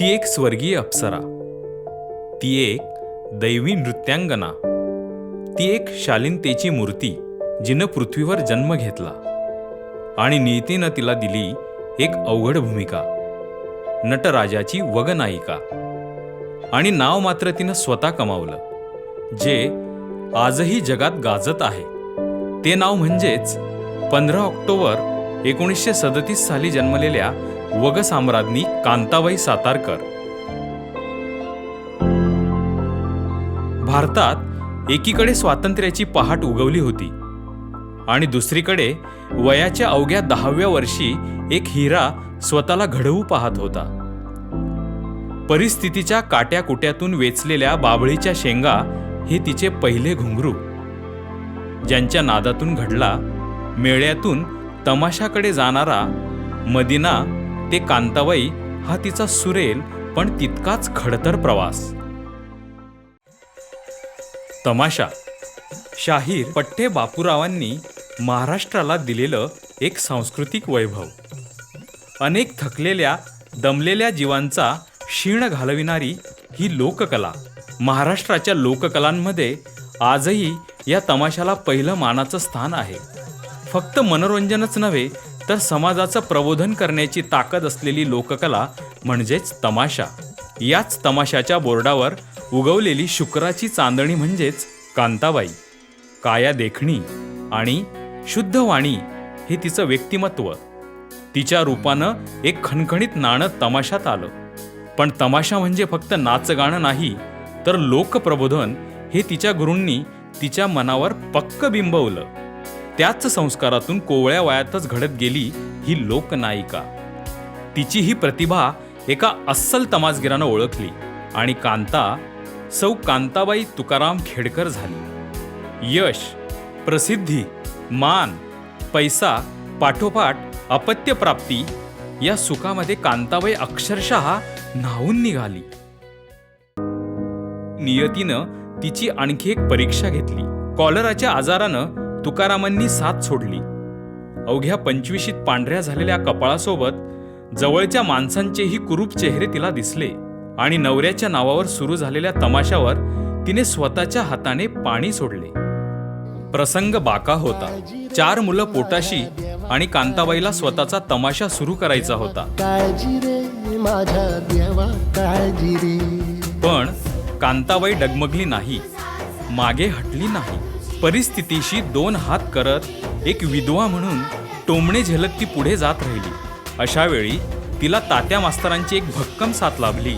ती एक स्वर्गीय अप्सरा. ती एक दैवी नृत्यांगना. ती एक शालीनतेची मूर्ती जिनं पृथ्वीवर जन्म घेतला. आणि नियतीनं तिला दिली एक अवघड भूमिका. नटराजाची वगनायिका. आणि नाव मात्र तिनं स्वतः कमावलं जे आजही जगात गाजत आहे. ते नाव म्हणजेच पंधरा ऑक्टोबर एकोणीसशे सदतीस साली जन्मलेल्या वग साम्राज्ञी कांताबाई सातारकर. भारतात एकीकडे स्वातंत्र्याची पहाट उगवली होती आणि दुसरीकडे वयाच्या अवघ्या दहाव्या वर्षी एक हिरा स्वतःला घडवू पाहत होता. परिस्थितीच्या काट्याकुट्यातून वेचलेल्या बाभळीच्या शेंगा हे तिचे पहिले घुंगरू. ज्यांच्या नादातून घडला मेळ्यातून तमाशाकडे जाणारा मदिना ते कांताबाई हा तिचा सुरेल पण तितकाच खडतर प्रवास. तमाशा. शाहीर पठ्ठे बापूरावांनी महाराष्ट्राला दिलेलं एक सांस्कृतिक वैभव. अनेक थकलेल्या दमलेल्या जीवांचा क्षीण घालविणारी ही लोककला. महाराष्ट्राच्या लोककलांमध्ये आजही या तमाशाला पहिलं मानाचं स्थान आहे. फक्त मनोरंजनच नव्हे तर समाजाचं प्रबोधन करण्याची ताकद असलेली लोककला म्हणजेच तमाशा. याच तमाशाच्या बोर्डावर उगवलेली शुक्राची चांदणी म्हणजेच कांताबाई. काया देखणी आणि शुद्ध वाणी हे तिचं व्यक्तिमत्व. तिच्या रूपानं एक खणखणीत नाणं तमाशात आलं. पण तमाशा म्हणजे फक्त नाचगाणं नाही तर लोकप्रबोधन हे तिच्या गुरूंनी तिच्या मनावर पक्क बिंबवलं. त्याच संस्कारातून कोवळ्या वयातच घडत गेली ही लोकनायिका. तिची ही प्रतिभा एका अस्सल तमासगिरानं ओळखली आणि कांता सौ कांताबाई तुकाराम खेडकर झाली. यश प्रसिद्धी मान पैसा पाठोपाठ अपत्यप्राप्ती या सुखामध्ये कांताबाई अक्षरशः न्हावून निघाली. नियतीनं तिची आणखी एक परीक्षा घेतली. कॉलराच्या आजारानं तुकारामांनी साथ सोडली. अवघ्या पंचवीशीत पांढऱ्या झालेल्या कपाळासोबत जवळच्या माणसांचेही कुरूप चेहरे तिला दिसले आणि नवऱ्याच्या नावावर सुरू झालेल्या तमाशावर तिने स्वतःच्या हाताने पाणी सोडले. प्रसंग बाका होता. चार मुलं पोटाशी आणि कांताबाईला स्वतःचा तमाशा सुरू करायचा होता. पण कांताबाई डगमगली नाही. मागे हटली नाही. परिस्थितीशी दोन हात करत एक विधवा म्हणून टोमणे झेलत ती पुढे जात राहिली. अशावेळी तिला तात्या मास्तरांची एक भक्कम साथ लाभली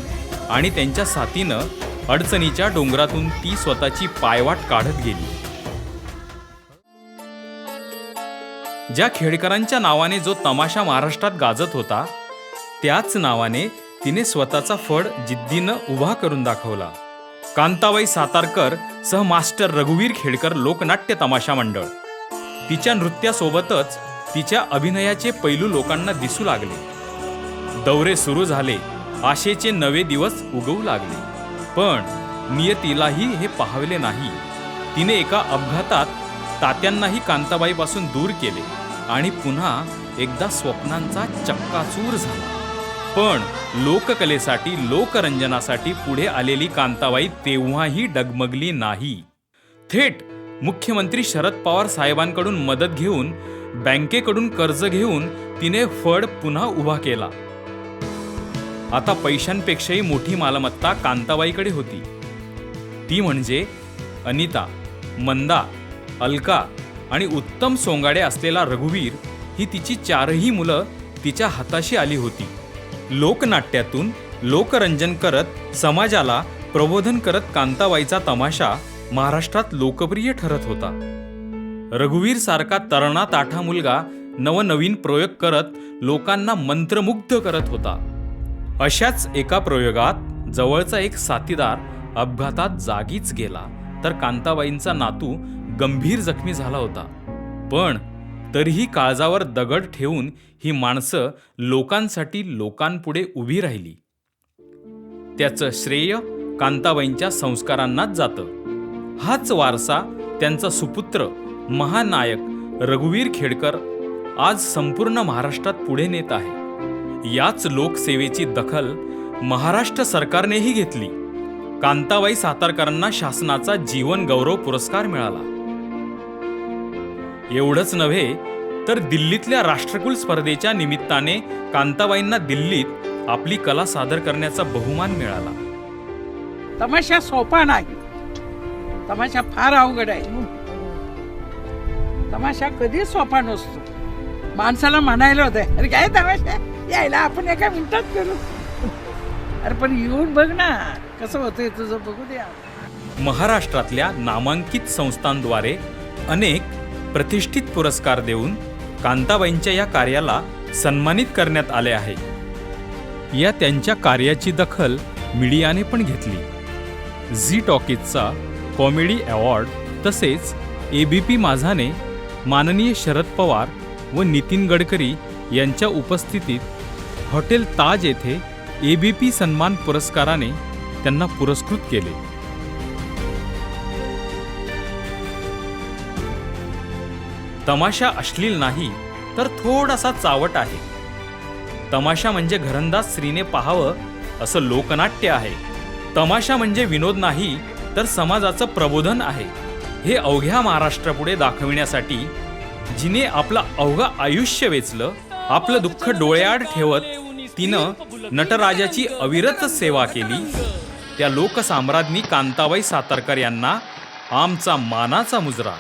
आणि त्यांच्या साथीनं अडचणीच्या डोंगरातून ती स्वतःची पायवाट काढत गेली. ज्या खेडकरांच्या नावाने जो तमाशा महाराष्ट्रात गाजत होता त्याच नावाने तिने स्वतःचा फड जिद्दीनं उभा करून दाखवला. कांताबाई सातारकर सह मास्टर रघुवीर खेडकर लोकनाट्य तमाशा मंडळ. तिच्या नृत्यासोबतच तिच्या अभिनयाचे पैलू लोकांना दिसू लागले. दौरे सुरू झाले आशेचे नवे दिवस उगवू लागले. पण नियतीलाही हे पाहवले नाही. तिने एका अपघातात तात्यांनाही कांताबाईपासून दूर केले आणि पुन्हा एकदा स्वप्नांचा चक्काचूर झाला. पण लोककलेसाठी लोकरंजनासाठी पुढे आलेली कांताबाई तेव्हाही डगमगली नाही. थेट मुख्यमंत्री शरद पवार साहेबांकडून मदत घेऊन बँकेकडून कर्ज घेऊन तिने फड पुन्हा उभा केला. आता पैशांपेक्षाही मोठी मालमत्ता कांताबाईकडे होती. ती म्हणजे अनिता मंदा अलका आणि उत्तम सोंगाडे असलेला रघुवीर ही तिची चारही मुलं तिच्या हाताशी आली होती. लोकनाट्यातून लोकरंजन करत समाजाला प्रबोधन करत कांताबाईचा तमाशा महाराष्ट्रात लोकप्रिय ठरत होता. रघुवीर सारखा तरणा ताठा मुलगा नवनवीन प्रयोग करत लोकांना मंत्रमुग्ध करत होता. अशाच एका प्रयोगात जवळचा एक साथीदार अपघातात जागीच गेला तर कांताबाईंचा नातू गंभीर जखमी झाला होता. पण तरीही काळजावर दगड ठेवून ही माणसं लोकांसाठी लोकांपुढे उभी राहिली. त्याचं श्रेय कांताबाईंच्या संस्कारांनाच जातं. हाच वारसा त्यांचा सुपुत्र महानायक रघुवीर खेडकर आज संपूर्ण महाराष्ट्रात पुढे नेत आहे. याच लोकसेवेची दखल महाराष्ट्र सरकारनेही घेतली. कांताबाई सातारकरांना शासनाचा जीवन गौरव पुरस्कार मिळाला. एवढंच नव्हे तर दिल्लीतल्या राष्ट्रकुल स्पर्धेच्या निमित्ताने कांताबाईंना दिल्लीत आपली कला सादर करण्याचा बहुमान मिळाला. तमाशा सोपा नाही. तमाशा फार अवघड आहे. तमाशा कधीच सोपा नसतो. माणसाला म्हणायला होतं अरे काय तमाशा? यायला आपण एका मिनिटात करू. अरे पण येऊन बघ ना कसं होतंय तुझं बघू द्या. महाराष्ट्रातल्या नामांकित संस्थांद्वारे अनेक प्रतिष्ठित पुरस्कार देऊन कांताबाईंच्या या कार्याला सन्मानित करण्यात आले आहे. या त्यांच्या कार्याची दखल मीडियाने पण घेतली. झी टॉकीजचा कॉमेडी अवॉर्ड तसेच ए बी पी माझाने माननीय शरद पवार व नितीन गडकरी यांच्या उपस्थितीत हॉटेल ताज येथे ए बी पी सन्मान पुरस्काराने त्यांना पुरस्कृत केले. तमाशा अश्लील नाही तर थोडासा चावट आहे. तमाशा म्हणजे घरंदाज स्त्रीने पाहावं असं लोकनाट्य आहे. तमाशा म्हणजे विनोद नाही तर समाजाचं प्रबोधन आहे. हे अवघ्या महाराष्ट्रापुढे दाखविण्यासाठी जिने आपलं अवघं आयुष्य वेचलं आपलं दुःख डोळ्याआड ठेवत तिनं नटराजाची अविरत सेवा केली. त्या लोकसाम्राज्ञी कांताबाई सातारकर यांना आमचा मानाचा मुजरा.